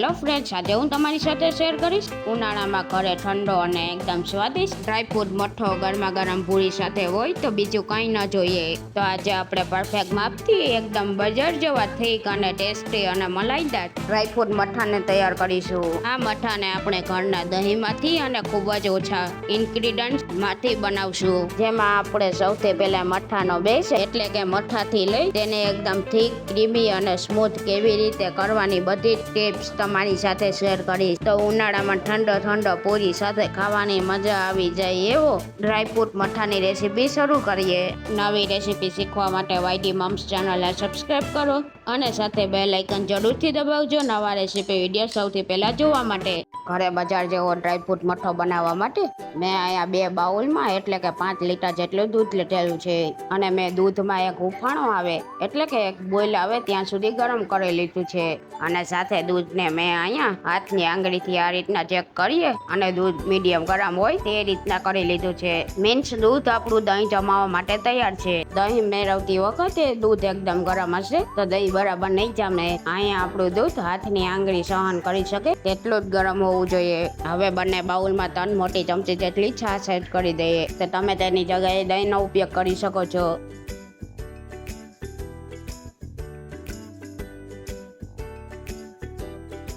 Tips આજે હું તમારી સાથે શેર કરીશ ઉનાળામાં ઘરે ઠંડો અને એકદમ સ્વાદિષ્ટ ડ્રાયફ્રૂટ મઠો ગરમા ગરમ પૂરી સાથે હોય તો બીજું કંઈ ન જોઈએ. તો આજે આપણે પરફેક્ટ માપથી એકદમ બજાર જેવા થીક અને ટેસ્ટી અને મલાઈદાર ડ્રાયફ્રૂટ મઠાને તૈયાર કરીશું. આ મઠાને આપણે ઘરના દહીંમાંથી અને ખૂબ જ ઓછા ઇન્ગ્રીડન્ટમાંથી બનાવશું. જેમાં આપણે સૌથી પહેલા મઠાનો બેસ એટલે કે મઠાથી લઈ તેને એકદમ થીક ક્રીમી અને સ્મૂથ કેવી રીતે કરવાની બધી ટિપ્સ ટિપ્સ તમારી સાથે શેર કરીશ. તો ઉનાળામાં ઠંડો ઠંડો પૂરી સાથે ખાવાની મજા આવી જાય એવો ડ્રાયફ્રૂટ મઠાની રેસીપી શરૂ કરીએ. નવી રેસીપી શીખવા માટે વાયડી મમ્સ ચેનલને સબસ્ક્રાઈબ કરો અને સાથે બે લાઇકન જરૂરથી દબાવજો નવા રેસીપી વીડિયો સૌથી પહેલાં જોવા માટે. ઘરે બજાર જેવો ડ્રાયફ્રૂટ મઠો બનાવવા માટે મેં અહીંયા બે બાઉલમાં એટલે કે પાંચ લીટર જેટલું દૂધ લીધેલું છે. અને મેં દૂધમાં એક હુફાણો આવે એટલે કે એક બોઇલ આવે ત્યાં સુધી ગરમ કરી લીધું છે. અને સાથે દૂધને મેં અહીંયા હાથની આંગળીથી આ રીતના ચેક કરીએ અને દૂધ મીડિયમ ગરમ હોય તે રીતના કરી લીધું છે. મીન્સ દૂધ આપણું દહીં જમાવવા માટે તૈયાર છે. દહીં મેળવતી વખતે દૂધ એકદમ ગરમ હશે તો દહીં બરાબર નહીં જામે. અહીંયા આપણું દૂધ હાથની આંગળી સહન કરી શકે તેટલું જ ગરમ હોવું જોઈએ. હવે બંને બાઉલમાં ત્રણ મોટી ચમચી જેટલી છાશ એડ કરી દઈએ. તો તમે તેની જગ્યાએ દહીંનો ઉપયોગ કરી શકો છો.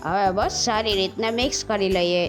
હવે બસ સારી રીતના મિક્સ કરી લઈએ.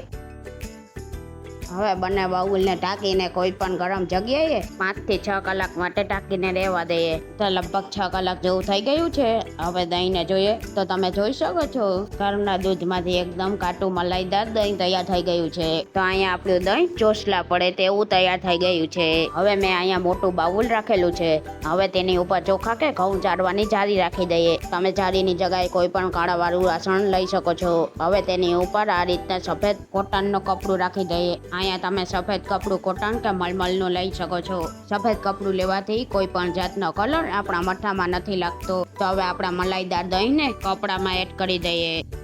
હવે બંને બાઉલને ઢાંકીને કોઈ પણ ગરમ જગ્યાએ પાંચથી છ કલાક માટે ઢાંકીને રહેવા દઈએ. તો લગભગ છ કલાક જેવું થઈ ગયું છે. હવે દહીંને જોઈએ. તો તમે જોઈ શકો છો, ઘરના દૂધમાંથી એકદમ કાટું મલાઈદાર દહીં તૈયાર થઈ ગયું છે. તો અહીંયા આપણું દહીં ચોસલા પડે તેવું તૈયાર થઈ ગયું છે. હવે મેં અહીંયા મોટું બાઉલ રાખેલું છે. હવે તેની ઉપર ચોખા કે ઘઉં ચાડવાની જારી રાખી દઈએ. તમે જારીની જગ્યાએ કોઈ પણ કાળાવાળું વાસણ લઈ શકો છો. હવે તેની ઉપર આ રીતના સફેદ કોટનનું કપડું રાખી દઈએ. અહીંયા તમે સફેદ કપડું કોટન કે મલમલનું લઈ શકો છો. સફેદ કપડું લેવાથી કોઈ પણ જાતનો કલર આપણા મઠામાં નથી લાગતો. તો હવે આપણા મલાઈદાર દહીંને કપડામાં એડ કરી દઈએ.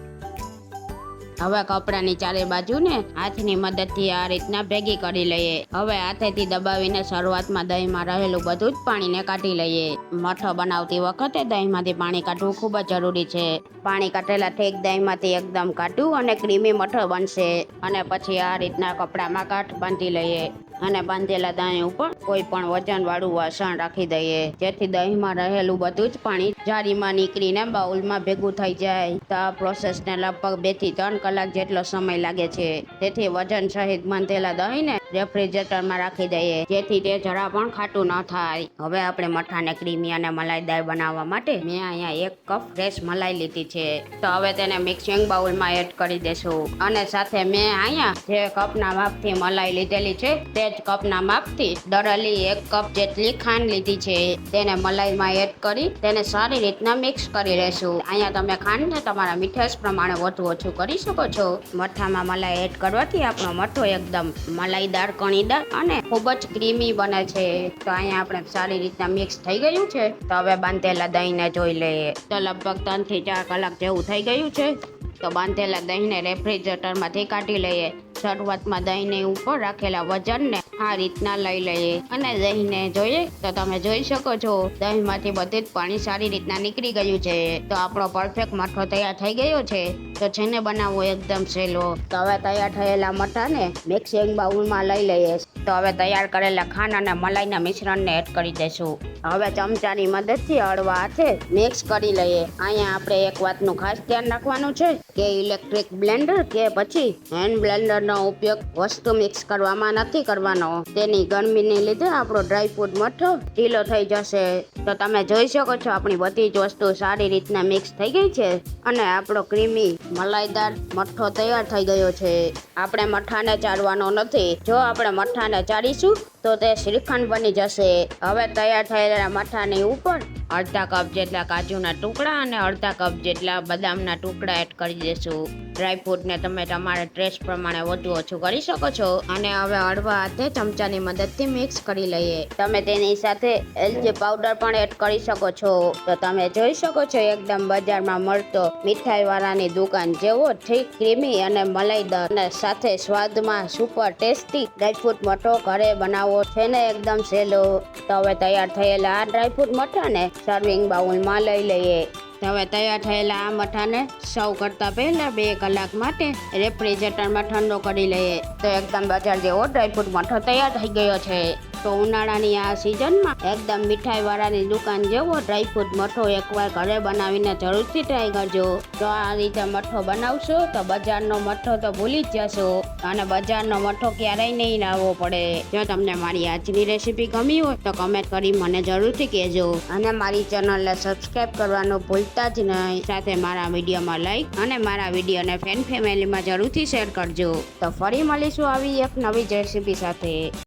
હવે કપડાની ચારે બાજુને હાથની મદદથી આ રીતના ભેગી કરી લઈએ. હવે હાથેથી દબાવીને શરૂઆતમાં દહીંમાં રહેલું બધું જ પાણીને કાઢી લઈએ. મઠો બનાવતી વખતે દહીંમાંથી પાણી કાઢવું ખૂબ જ જરૂરી છે. પાણી કાઢેલા ઠેક દહીંમાંથી એકદમ કાઢવું અને ક્રીમી મઠો બનશે. અને પછી આ રીતના કપડામાં કાઠ બાંધી લઈએ. અને બાંધેલા દહીં ઉપર કોઈ પણ વજન વાળું વાસણ રાખી દઈએ. જેથી દહીંમાં રહેલું બધું જ પાણી જારીમાં નીકળીને બાઉલમાં ભેગું થઈ જાય. તો આ પ્રોસેસને લગભગ બેથી ત્રણ કલાક જેટલો સમય લાગે છે. તેથી વજન સહિત બાંધેલા દહીંને રેફ્રિજરેટરમાં રાખી દઈએ. જેથી તે જરા પણ ખાટું ન થાય. હવે આપણે મઠાને ક્રીમી અને મલાઈદાર બનાવવા માટે મેં અહીંયા એક કપ ફ્રેશ મલાઈ લીધી છે. તો હવે તેને મિક્સિંગ બાઉલમાં એડ કરી દેશું. અને સાથે મેં અહીંયા જે કપના માપથી મલાઈ લીધેલી છે, તે જ કપના માપથી દળેલી એક કપ જેટલી ખાંડ લીધી છે. તેને મલાઈમાં એડ કરી તેને સારી રીતના મિક્સ કરી લેશું. અહીંયા તમે ખાંડને તમારા મીઠાશ પ્રમાણે વધુ ઓછું કરી શકો છો. મઠામાં મલાઈ એડ કરવાથી આપણો મઠો એકદમ મલાઈદાર, કણીદાર અને ખૂબ જ ક્રીમી બને છે. તો અહીંયા આપણે સારી રીતના મિક્સ થઈ ગયું છે. તો હવે બાંધેલા દહીંને જોઈ લઈએ. તો લગભગ ત્રણથી ચાર કલાક જેવું થઈ ગયું છે. તો બાંધેલા દહીંને રેફ્રિજરેટરમાંથી કાઢી લઈએ. શરૂઆતમાં દહીંની ઉપર રાખેલા વજનને આ રીતના લઈ લઈએ અને દહીંને જોઈએ તો તમે જોઈ શકો છો, દહીંમાંથી બધું જ પાણી સારી રીતના નીકળી ગયું છે. તો આપણો પરફેક્ટ મઠો તૈયાર થઈ ગયો છે. તો જેને બનાવવો એકદમ સહેલો. તો હવે તૈયાર થયેલા મઠાને મિક્સિંગ બાઉલમાં લઈ લઈએ. તો હવે તૈયાર કરેલા ખાંડ અને મલાઈના મિશ્રણને એડ કરી દઈશું. હવે ચમચાની મદદથી હળવા હાથે મિક્સ કરી લઈએ. અહીંયા આપણે એક વાતનું ખાસ ધ્યાન રાખવાનું છે કે ઇલેક્ટ્રિક બ્લેન્ડર કે પછી હેન્ડ બ્લેન્ડરનો ઉપયોગ વસ્તુ મિક્સ કરવામાં નથી કરવાનો. તેની ગરમીને લીધે આપણો ડ્રાયફ્રૂટ મઠો ઢીલો થઈ જશે. તો તમે જોઈ શકો છો આપણી બધી જ વસ્તુ સારી રીતના મિક્સ થઈ ગઈ છે. અને આપણો ક્રીમી મલાઈદાર મઠ્ઠો તૈયાર થઈ ગયો છે. આપણે મઠાને ચાળવાનો નથી. જો આપણે મઠાને ચાળીશું તો તે શ્રીખંડ બની જશે. હવે તૈયાર થયેલા મઠાની ઉપર અડધા કપ જેટલા કાજુના ટુકડા અને અડધા કપ જેટલા બદામના ટુકડા એડ કરી દેશું. ડ્રાયફ્રૂટને તમે તમારા ટેસ્ટ પ્રમાણે વધુ ઓછું કરી શકો છો અને હવે હળવા હાથે ચમચાની મદદથી મિક્સ કરી લઈએ. તમે તેની સાથે એલચી પાવડર પણ એડ કરી શકો છો. તો તમે જોઈ શકો છો એકદમ બજારમાં મળતો મીઠાઈવાળાની દુકાન જેવો ઠીક, ક્રીમી અને મલાઈદાર અને સાથે સ્વાદમાં સુપર ટેસ્ટી ડ્રાયફ્રૂટ મઠો ઘરે બનાવવો છે ને એકદમ સહેલો તો હવે તૈયાર થયેલા આ ડ્રાયફ્રૂટ મઠાને સર્વિંગ બાઉલમાં લઈ લઈએ. હવે તૈયાર થયેલા આ મઠાને સર્વ કરતાં પહેલાં બે કલાક માટે રેફ્રિજરેટરમાં ઠંડો કરી લઈએ. તો એકદમ બજાર જેવો ડ્રાયફ્રૂટ મઠો તૈયાર થઈ ગયો છે. તો ઉનાળાની આ સિઝનમાં એકદમ મીઠાઈ વાળાની દુકાન જેવો ડ્રાયફ્રૂટ મઠો એકવાર ઘરે બનાવીને જરૂરથી ટ્રાય કરજો. જો આ રીતે મઠો બનાવશો તો બજારનો મઠો તો ભૂલી જ જશો અને બજારનો મઠો ક્યારેય નહીં લાવવો પડે. જો તમને મારી આજની રેસીપી ગમી હોય તો કમેન્ટ કરી મને જરૂરથી કહેજો. અને મારી ચેનલને સબસ્ક્રાઈબ કરવાનું ભૂલતા જ નહીં. સાથે મારા વિડીયોમાં લાઈક અને મારા વિડીયોને ફેન ફેમિલીમાં જરૂરથી શેર કરજો. તો ફરી મળીશું આવી એક નવી રેસીપી સાથે.